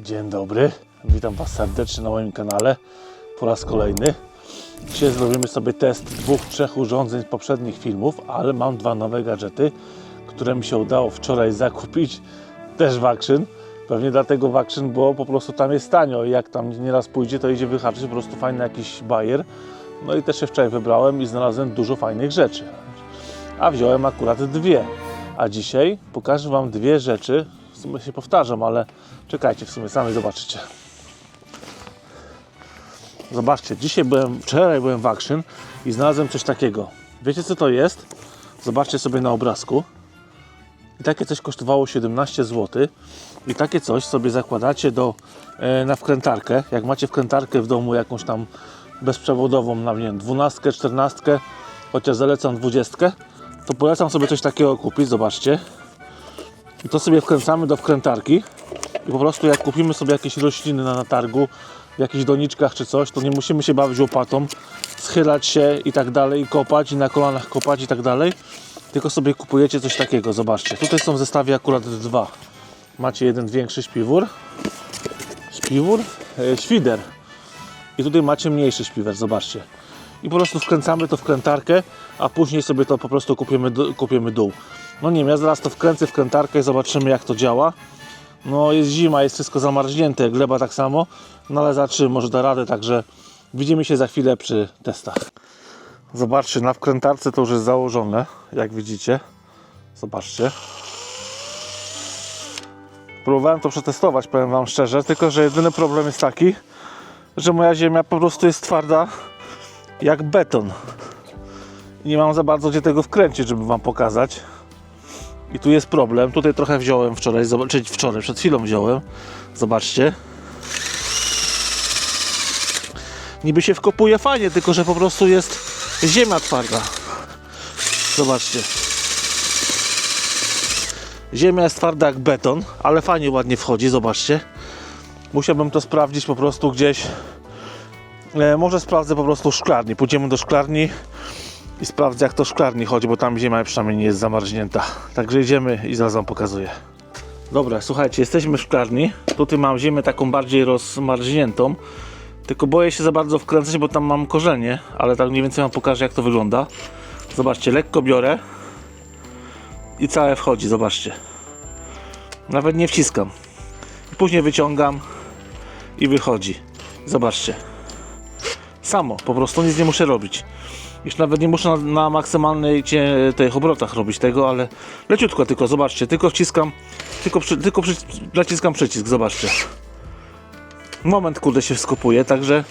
Dzień dobry, witam Was serdecznie na moim kanale po raz kolejny. Dzisiaj zrobimy sobie test dwóch, trzech urządzeń z poprzednich filmów, ale mam dwa nowe gadżety, które mi się udało wczoraj zakupić, też w Action. Pewnie dlatego w Action, bo po prostu tam jest tanio i jak tam nieraz pójdzie, to idzie wyhaczyć po prostu fajny jakiś bajer. No i też się wczoraj wybrałem i znalazłem dużo fajnych rzeczy. A wziąłem akurat dwie. A dzisiaj pokażę Wam dwie rzeczy. Sumie się powtarzam, ale czekajcie, w sumie sami zobaczycie. Zobaczcie, dzisiaj byłem, wczoraj byłem w Action i znalazłem coś takiego. Wiecie co to jest? Zobaczcie sobie na obrazku. I takie coś kosztowało 17 zł. I takie coś sobie zakładacie do, e, na wkrętarkę. Jak macie wkrętarkę w domu jakąś tam bezprzewodową, na nie wiem, 12, 14, chociaż zalecam 20, to polecam sobie coś takiego kupić. Zobaczcie. I to sobie wkręcamy do wkrętarki. I po prostu jak kupimy sobie jakieś rośliny na, na targu, w jakichś doniczkach czy coś, to nie musimy się bawić łopatą, schylać się i tak dalej, kopać i na kolanach kopać i tak dalej. Tylko sobie kupujecie coś takiego, zobaczcie. Tutaj są w zestawie akurat dwa. Macie jeden większy śpiwór, śpiwór, e, świder. I tutaj macie mniejszy śpiwer, zobaczcie. I po prostu wkręcamy to w krętarkę, a później sobie to po prostu kupimy, kupimy dół. No nie wiem, ja zaraz to wkręcę w krętarkę i zobaczymy jak to działa. No jest zima, jest wszystko zamarznięte, gleba tak samo, no ale zobaczymy, może da radę, także widzimy się za chwilę przy testach. Zobaczcie, na wkrętarce to już jest założone, jak widzicie. Zobaczcie. Próbowałem to przetestować, powiem Wam szczerze, tylko że jedyny problem jest taki, że moja ziemia po prostu jest twarda jak beton. I nie mam za bardzo gdzie tego wkręcić, żeby Wam pokazać. I tu jest problem. Tutaj trochę wziąłem wczoraj, zobaczyć wczoraj, przed chwilą wziąłem. Zobaczcie. Niby się wkopuje fajnie, tylko że po prostu jest ziemia twarda. Zobaczcie. Ziemia jest twarda jak beton, ale fajnie ładnie wchodzi, zobaczcie. Musiałbym to sprawdzić po prostu gdzieś. E, może sprawdzę po prostu w szklarni. Pójdziemy do szklarni i sprawdzę jak to szklarni chodzi, bo tam ziemia przynajmniej nie jest zamarznięta. Także idziemy i zaraz wam pokazuję. Dobra, słuchajcie, jesteśmy w szklarni. Tutaj mam ziemię taką bardziej rozmarzniętą. Tylko boję się za bardzo wkręcać, bo tam mam korzenie, ale tak mniej więcej wam pokażę jak to wygląda. Zobaczcie, lekko biorę i całe wchodzi, zobaczcie. Nawet nie wciskam. Później wyciągam i wychodzi. Zobaczcie. Samo, po prostu nic nie muszę robić. Już nawet nie muszę na, na maksymalnej cie, tych obrotach robić tego, ale leciutko tylko, zobaczcie, tylko wciskam, tylko, przy, tylko przy, naciskam przycisk, zobaczcie. Moment, kurde, się skopuje, także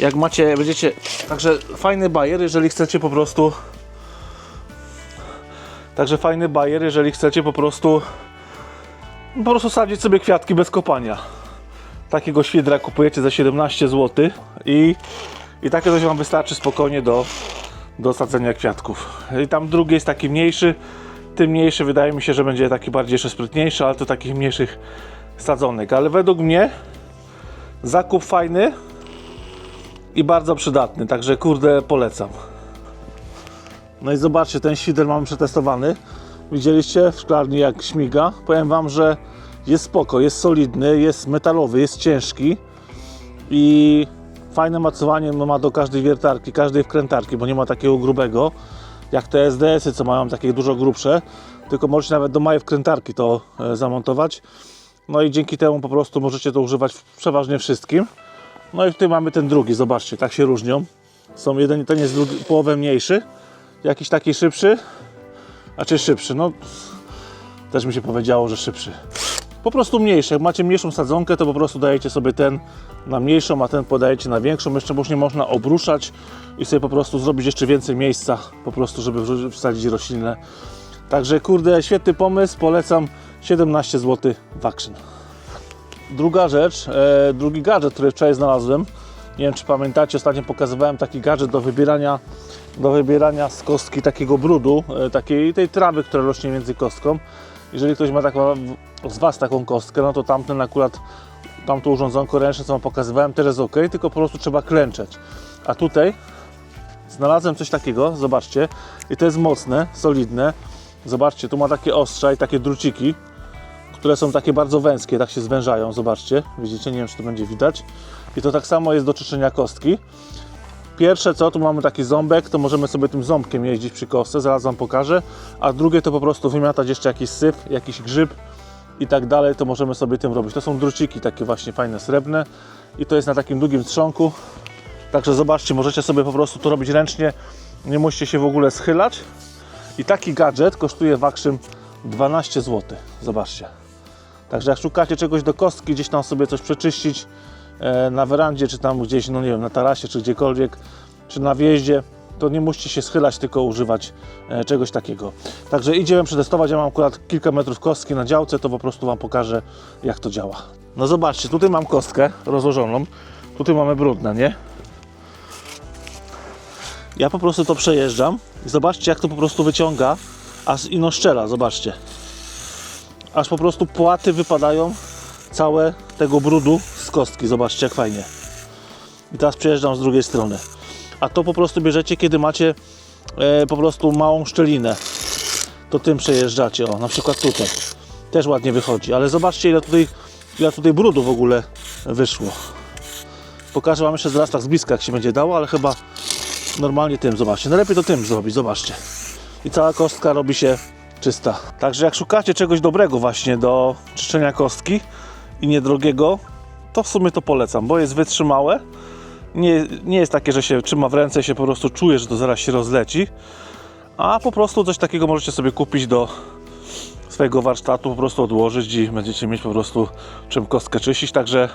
jak macie, będziecie, także fajny bajer, jeżeli chcecie po prostu, także fajny bajer, jeżeli chcecie po prostu, po prostu sadzić sobie kwiatki bez kopania. Takiego świdra kupujecie za 17 zł i i takie coś Wam wystarczy spokojnie do, do sadzenia kwiatków. I tam drugi jest taki mniejszy. Tym mniejszy wydaje mi się, że będzie taki bardziej jeszcze sprytniejszy, ale to takich mniejszych sadzonek. Ale według mnie zakup fajny i bardzo przydatny. Także kurde polecam. No i zobaczcie, ten świder mamy przetestowany. Widzieliście w szklarni jak śmiga. Powiem Wam, że jest spoko, jest solidny, jest metalowy, jest ciężki i fajne mocowanie no, ma do każdej wiertarki, każdej wkrętarki, bo nie ma takiego grubego jak te SDS-y, co mają takie dużo grubsze, tylko możecie nawet do małej wkrętarki to e, zamontować. No i dzięki temu po prostu możecie to używać przeważnie wszystkim. No i tutaj mamy ten drugi, zobaczcie, tak się różnią. Są jeden, ten jest drugi, połowę mniejszy, jakiś taki szybszy, a czy szybszy, no też mi się powiedziało, że szybszy po prostu mniejsze. Jak macie mniejszą sadzonkę, to po prostu dajecie sobie ten na mniejszą, a ten podajecie na większą. Jeszcze nie można obruszać i sobie po prostu zrobić jeszcze więcej miejsca, po prostu, żeby wsadzić roślinę. Także kurde, świetny pomysł, polecam 17 zł w Action. Druga rzecz, e, drugi gadżet, który wczoraj znalazłem. Nie wiem, czy pamiętacie, ostatnio pokazywałem taki gadżet do wybierania, do wybierania z kostki takiego brudu, e, takiej tej trawy, która rośnie między kostką. Jeżeli ktoś ma taką, z Was taką kostkę, no to tamten akurat, tamto urządzonko ręczne, co Wam pokazywałem, też jest ok, tylko po prostu trzeba klęczeć. A tutaj znalazłem coś takiego, zobaczcie, i to jest mocne, solidne. Zobaczcie, tu ma takie ostrza i takie druciki, które są takie bardzo węskie, tak się zwężają, zobaczcie. Widzicie, nie wiem czy to będzie widać. I to tak samo jest do czyszczenia kostki. Pierwsze co, tu mamy taki ząbek, to możemy sobie tym ząbkiem jeździć przy kostce, zaraz Wam pokażę. A drugie to po prostu wymiatać jeszcze jakiś syf, jakiś grzyb i tak dalej, to możemy sobie tym robić. To są druciki takie właśnie fajne, srebrne i to jest na takim długim trzonku. Także zobaczcie, możecie sobie po prostu to robić ręcznie, nie musicie się w ogóle schylać. I taki gadżet kosztuje w Akszym 12 zł. Zobaczcie. Także jak szukacie czegoś do kostki, gdzieś tam sobie coś przeczyścić na werandzie, czy tam gdzieś, no nie wiem, na tarasie, czy gdziekolwiek, czy na wjeździe, to nie musicie się schylać, tylko używać e, czegoś takiego. Także idziemy przetestować. Ja mam akurat kilka metrów kostki na działce, to po prostu Wam pokażę, jak to działa. No zobaczcie, tutaj mam kostkę rozłożoną, tutaj mamy brudne, nie? Ja po prostu to przejeżdżam i zobaczcie, jak to po prostu wyciąga, aż ino szczela, zobaczcie. Aż po prostu płaty wypadają całe tego brudu kostki. Zobaczcie, jak fajnie. I teraz przejeżdżam z drugiej strony. A to po prostu bierzecie, kiedy macie e, po prostu małą szczelinę. To tym przejeżdżacie. O, na przykład tutaj. Też ładnie wychodzi. Ale zobaczcie, ile tutaj, ile tutaj brudu w ogóle wyszło. Pokażę Wam jeszcze zaraz tak z bliska, jak się będzie dało, ale chyba normalnie tym, zobaczcie. Najlepiej to tym zrobić, zobaczcie. I cała kostka robi się czysta. Także jak szukacie czegoś dobrego właśnie do czyszczenia kostki i niedrogiego, to w sumie to polecam, bo jest wytrzymałe. Nie, nie jest takie, że się trzyma w ręce i się po prostu czuje, że to zaraz się rozleci. A po prostu coś takiego możecie sobie kupić do swojego warsztatu, po prostu odłożyć i będziecie mieć po prostu czym kostkę czyścić. Także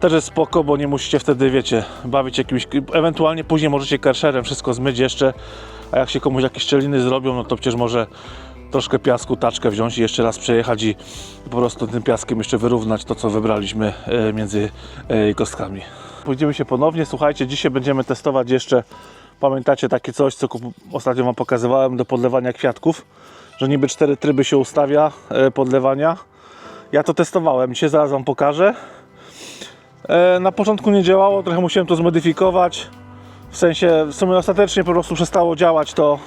też jest spoko, bo nie musicie wtedy, wiecie, bawić jakimś... Ewentualnie później możecie karszerem wszystko zmyć jeszcze, a jak się komuś jakieś szczeliny zrobią, no to przecież może troszkę piasku, taczkę wziąć i jeszcze raz przejechać i po prostu tym piaskiem jeszcze wyrównać to, co wybraliśmy e, między e, kostkami. Pójdziemy się ponownie. Słuchajcie, dzisiaj będziemy testować jeszcze, pamiętacie takie coś, co ostatnio Wam pokazywałem do podlewania kwiatków, że niby cztery tryby się ustawia e, podlewania. Ja to testowałem, dzisiaj zaraz Wam pokażę. Na początku nie działało, trochę musiałem to zmodyfikować. W sensie, w sumie ostatecznie po prostu przestało działać to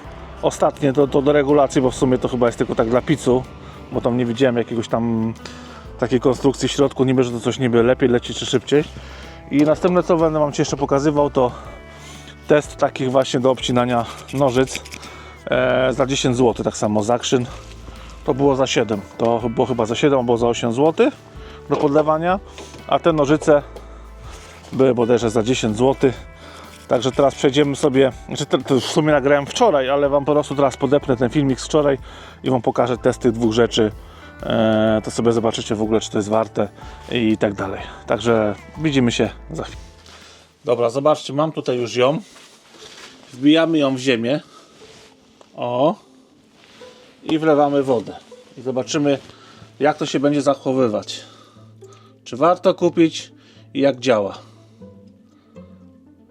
ostatnie, to, to do regulacji, bo w sumie to chyba jest tylko tak dla picu, bo tam nie widziałem jakiegoś tam takiej konstrukcji w środku, niby, że to coś niby lepiej leci czy szybciej. I następne co będę Wam Ci jeszcze pokazywał to test takich właśnie do obcinania nożyc e, za 10 zł, tak samo zakrzyn. To było za 7, to było chyba za 7 albo za 8 zł do podlewania, a te nożyce były bodajże za 10 zł. Także teraz przejdziemy sobie, znaczy to, w sumie nagrałem wczoraj, ale Wam po prostu teraz podepnę ten filmik z wczoraj i Wam pokażę test tych dwóch rzeczy. E, to sobie zobaczycie w ogóle, czy to jest warte i tak dalej. Także widzimy się za chwilę. Dobra, zobaczcie, mam tutaj już ją. Wbijamy ją w ziemię. O. I wlewamy wodę. I zobaczymy, jak to się będzie zachowywać. Czy warto kupić i jak działa.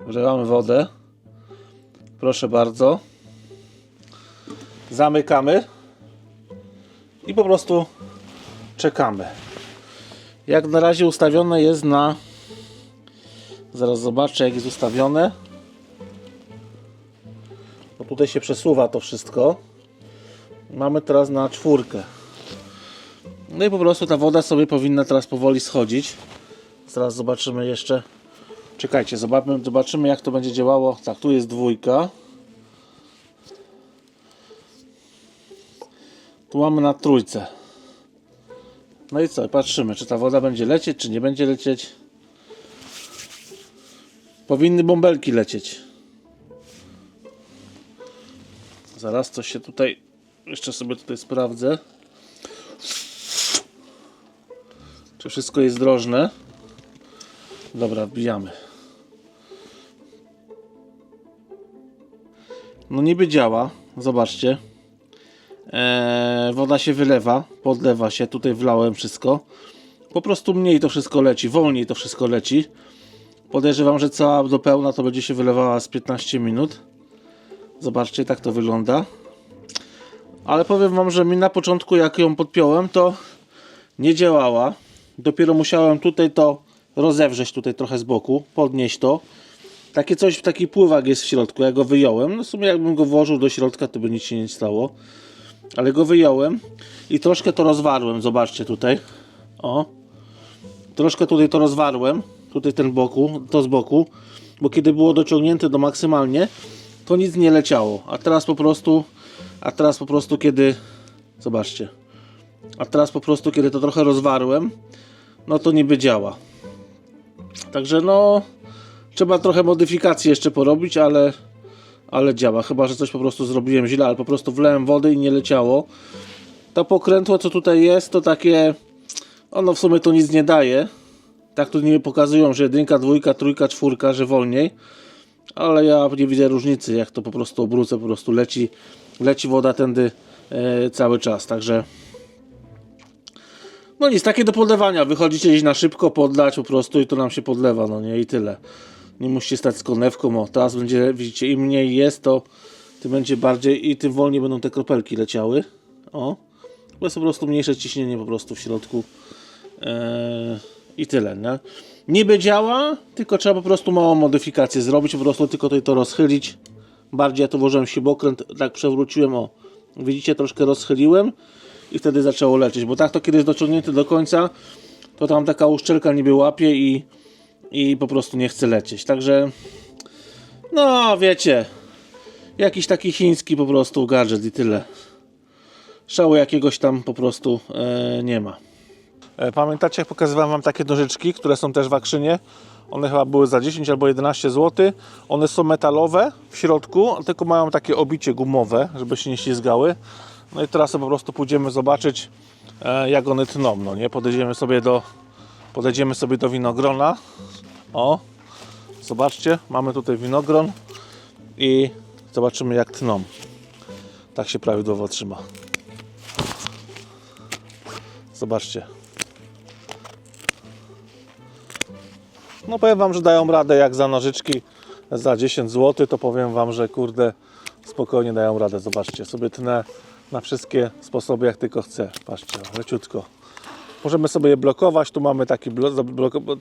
Wlewamy wodę. Proszę bardzo. Zamykamy. I po prostu czekamy. Jak na razie ustawione jest na. Zaraz zobaczę, jak jest ustawione. Bo tutaj się przesuwa to wszystko. Mamy teraz na czwórkę. No i po prostu ta woda sobie powinna teraz powoli schodzić. Zaraz zobaczymy jeszcze. Czekajcie, zobaczymy, zobaczymy jak to będzie działało. Tak, tu jest dwójka. Tu mamy na trójce. No i co? Patrzymy, czy ta woda będzie lecieć, czy nie będzie lecieć. Powinny bąbelki lecieć. Zaraz coś się tutaj jeszcze sobie tutaj sprawdzę. Czy wszystko jest drożne? Dobra, wbijamy. No niby działa. Zobaczcie. Eee, woda się wylewa, podlewa się. Tutaj wlałem wszystko. Po prostu mniej to wszystko leci, wolniej to wszystko leci. Podejrzewam, że cała do pełna to będzie się wylewała z 15 minut. Zobaczcie, tak to wygląda. Ale powiem Wam, że mi na początku, jak ją podpiąłem, to nie działała. Dopiero musiałem tutaj to rozewrzeć tutaj trochę z boku, podnieść to. Takie coś, taki pływak jest w środku, ja go wyjąłem. No w sumie jakbym go włożył do środka, to by nic się nie stało. ale go wyjąłem i troszkę to rozwarłem, zobaczcie tutaj, o, troszkę tutaj to rozwarłem, tutaj ten boku, to z boku, bo kiedy było dociągnięte do maksymalnie, to nic nie leciało, a teraz po prostu, a teraz po prostu kiedy, zobaczcie, a teraz po prostu kiedy to trochę rozwarłem, no to niby działa. Także no, trzeba trochę modyfikacji jeszcze porobić, ale, ale działa. Chyba, że coś po prostu zrobiłem źle, ale po prostu wlałem wody i nie leciało. To pokrętło, co tutaj jest, to takie, ono w sumie to nic nie daje. Tak tu nie pokazują, że jedynka, dwójka, trójka, czwórka, że wolniej. Ale ja nie widzę różnicy, jak to po prostu obrócę, po prostu leci, leci woda tędy e, cały czas. Także no nic, takie do podlewania. Wychodzicie gdzieś na szybko, podlać po prostu i to nam się podlewa, no nie i tyle. Nie musicie stać z konewką, o teraz będzie, widzicie, im mniej jest, to tym będzie bardziej i tym wolniej będą te kropelki leciały. O, bo jest po prostu mniejsze ciśnienie po prostu w środku. Eee, I tyle, nie? Niby działa, tylko trzeba po prostu małą modyfikację zrobić, po prostu tylko tutaj to rozchylić. Bardziej ja to włożyłem śrubokręt, tak przewróciłem, o. Widzicie, troszkę rozchyliłem i wtedy zaczęło lecieć, bo tak to kiedy jest dociągnięte do końca, to tam taka uszczelka niby łapie i, i po prostu nie chce lecieć. Także, no wiecie, jakiś taki chiński po prostu gadżet i tyle. Szału jakiegoś tam po prostu e, nie ma. E, Pamiętacie, jak pokazywałem Wam takie nożyczki, które są też w akrzynie? One chyba były za 10 albo 11 zł. One są metalowe w środku, tylko mają takie obicie gumowe, żeby się nie ślizgały. No i teraz po prostu pójdziemy zobaczyć, e, jak one tną. No nie? Podejdziemy sobie do podejdziemy sobie do winogrona. O, zobaczcie, mamy tutaj winogron i zobaczymy jak tną. Tak się prawidłowo trzyma. Zobaczcie. No powiem Wam, że dają radę jak za nożyczki za 10 zł, to powiem Wam, że kurde spokojnie dają radę. Zobaczcie, sobie tnę na wszystkie sposoby jak tylko chcę. Patrzcie, leciutko. Możemy sobie je blokować, tu mamy taki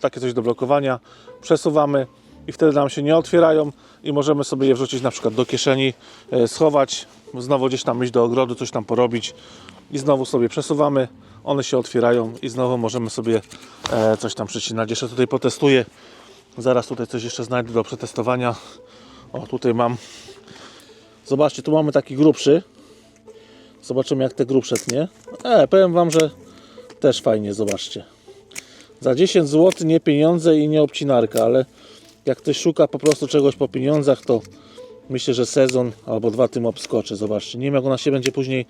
takie coś do blokowania. Przesuwamy i wtedy nam się nie otwierają i możemy sobie je wrzucić na przykład do kieszeni, e, schować, znowu gdzieś tam iść do ogrodu, coś tam porobić i znowu sobie przesuwamy, one się otwierają i znowu możemy sobie e, coś tam przycinać. Jeszcze tutaj potestuję, zaraz tutaj coś jeszcze znajdę do przetestowania. O, tutaj mam, zobaczcie, tu mamy taki grubszy, zobaczymy jak te grubsze tnie. E, powiem Wam, że też fajnie, zobaczcie. Za 10 zł nie pieniądze i nie obcinarka, ale jak ktoś szuka po prostu czegoś po pieniądzach, to myślę, że sezon albo dwa tym obskoczy. Zobaczcie, nie wiem jak ona się będzie później,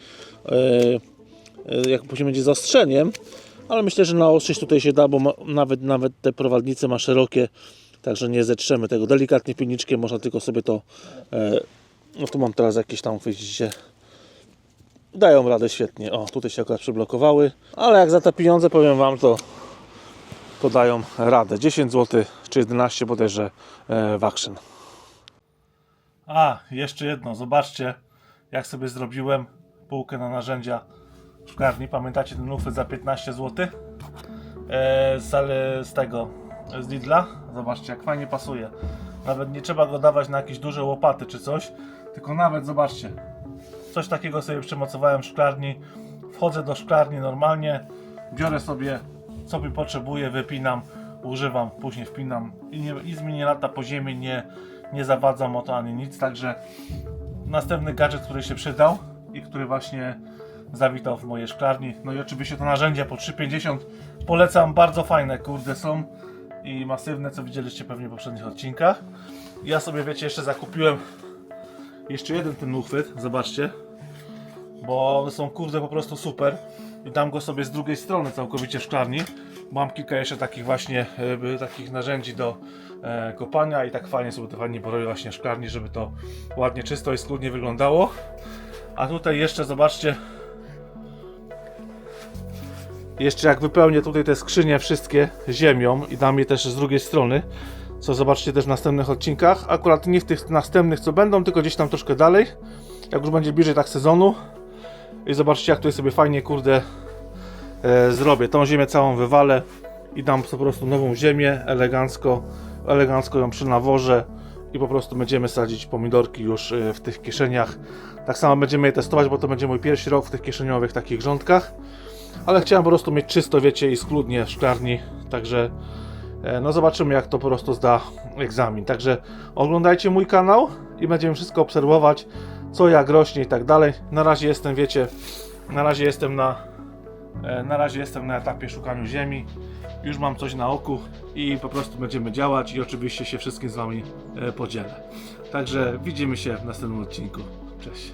e, jak później będzie zaostrzeniem, ale myślę, że naostrzyć tutaj się da, bo ma, nawet, nawet te prowadnice ma szerokie, także nie zetrzemy tego. Delikatnie pilniczkiem można tylko sobie to, e, no tu mam teraz jakieś tam, widzicie, dają radę świetnie. O, tutaj się akurat przyblokowały, ale jak za te pieniądze powiem Wam, to, to dają radę. 10 zł czy 11 bodajże e, w Action. A, jeszcze jedno, zobaczcie jak sobie zrobiłem półkę na narzędzia w szklarni. Pamiętacie ten uchwyt za 15 zł? E, z, z tego, z Lidla. Zobaczcie jak fajnie pasuje. Nawet nie trzeba go dawać na jakieś duże łopaty czy coś, tylko nawet zobaczcie, Coś takiego sobie przemocowałem w szklarni. Wchodzę do szklarni normalnie, biorę sobie co mi potrzebuję, wypinam, używam, później wpinam i nie, nic mi nie lata po ziemi, nie, nie zawadzam o to ani nic. Także następny gadżet, który się przydał i który właśnie zawitał w mojej szklarni. No i oczywiście to narzędzia po 3,50 polecam, bardzo fajne, kurde są i masywne, co widzieliście pewnie w poprzednich odcinkach. Ja sobie, wiecie, jeszcze zakupiłem jeszcze jeden ten uchwyt, zobaczcie. Bo one są kurde po prostu super. I dam go sobie z drugiej strony całkowicie w szklarni. Mam kilka jeszcze takich właśnie e, takich narzędzi do e, kopania i tak fajnie sobie to fajnie porobię właśnie w szklarni, żeby to ładnie czysto i schludnie wyglądało. A tutaj jeszcze zobaczcie jeszcze jak wypełnię tutaj te skrzynie wszystkie ziemią i dam je też z drugiej strony, co zobaczcie też w następnych odcinkach. Akurat nie w tych następnych co będą, tylko gdzieś tam troszkę dalej. Jak już będzie bliżej tak sezonu. I zobaczcie jak tutaj sobie fajnie kurde e, zrobię. Tą ziemię całą wywalę i dam po prostu nową ziemię elegancko, elegancko ją przynawożę i po prostu będziemy sadzić pomidorki już y, w tych kieszeniach. Tak samo będziemy je testować, bo to będzie mój pierwszy rok w tych kieszeniowych takich grządkach. Ale chciałem po prostu mieć czysto, wiecie, i schludnie w szklarni, także e, no zobaczymy jak to po prostu zda egzamin. Także oglądajcie mój kanał i będziemy wszystko obserwować, co jak rośnie i tak dalej. Na razie jestem, wiecie, na razie jestem na e, na razie jestem na etapie szukaniu ziemi. Już mam coś na oku i po prostu będziemy działać i oczywiście się wszystkim z wami e, podzielę. Także widzimy się w następnym odcinku. Cześć.